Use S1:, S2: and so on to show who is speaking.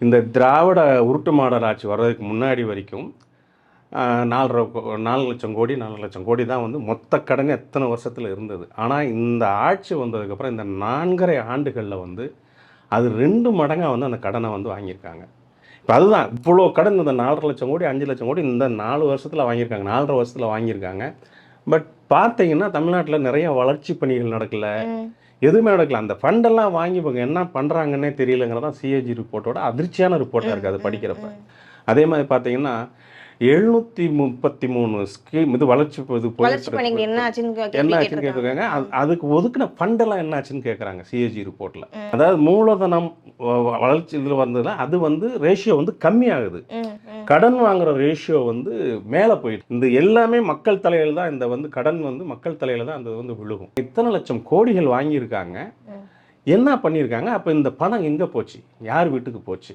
S1: இந்த திராவிட உருட்டு மாடல் ஆட்சி வர்றதுக்கு முன்னாடி வரைக்கும் நாலரை கோ- நாலு லட்சம் கோடி நாலு லட்சம் கோடி தான் வந்து மொத்த கடன் எத்தனை வருஷத்தில் இருந்தது. ஆனால் இந்த ஆட்சி வந்ததுக்கப்புறம் இந்த நான்கரை ஆண்டுகளில் வந்து அது ரெண்டு மடங்காக வந்து அந்த கடனை வந்து வாங்கியிருக்காங்க. இப்போ அதுதான் இவ்வளோ கடன் இந்த நாலரை லட்சம் கோடி அஞ்சு லட்சம் கோடி இந்த நாலு வருஷத்தில் வாங்கியிருக்காங்க நாலரை வருஷத்தில் வாங்கியிருக்காங்க. பட் பார்த்தீங்கன்னா தமிழ்நாட்டில் நிறைய வளர்ச்சி பணிகள் நடக்கல. எதுவுமே நடக்கல அந்த ஃபண்டெல்லாம் வாங்கி இவங்க என்ன பண்ணுறாங்கன்னே தெரியலங்கிறதான் சிஏஜி ரிப்போர்ட்டோட அதிர்ச்சியான ரிப்போர்ட்டாக இருக்குது அது படிக்கிறப்ப அதே மாதிரி பார்த்தீங்கன்னா எழுநூற்றி முப்பத்தி மூணு ஸ்கீம் இது வளர்ச்சி இது போயிட்டு
S2: என்ன. ஆச்சுன்னு கே-
S1: என்ன
S2: கேள்வி
S1: ஆச்சுன்னு
S2: கேட்டிருக்காங்க.
S1: கேட்டிருக்காங்க அது- அதுக்கு ஒதுக்குன ஃபண்டெல்லாம் என்ன ஆச்சுன்னு கேட்குறாங்க சிஏஜி ரிப்போர்ட்டில் அதாவது மூலதனம் வளர்ச்சி இதில் வந்ததுல அது வந்து ரேஷியோ வந்து கம்மியாகுது. கடன் வாங்குற ரேஷியோ வந்து மேலே போயிடுது இந்த எல்லாமே மக்கள் தலையில் தான் இந்த வந்து கடன் வந்து மக்கள் தலையில் தான் அந்த வந்து விழுகும். இத்தனை லட்சம் கோடிகள் வாங்கியிருக்காங்க. என்ன பண்ணியிருக்காங்க? அப்போ இந்த பணம் எங்கே போச்சு? யார் வீட்டுக்கு போச்சு?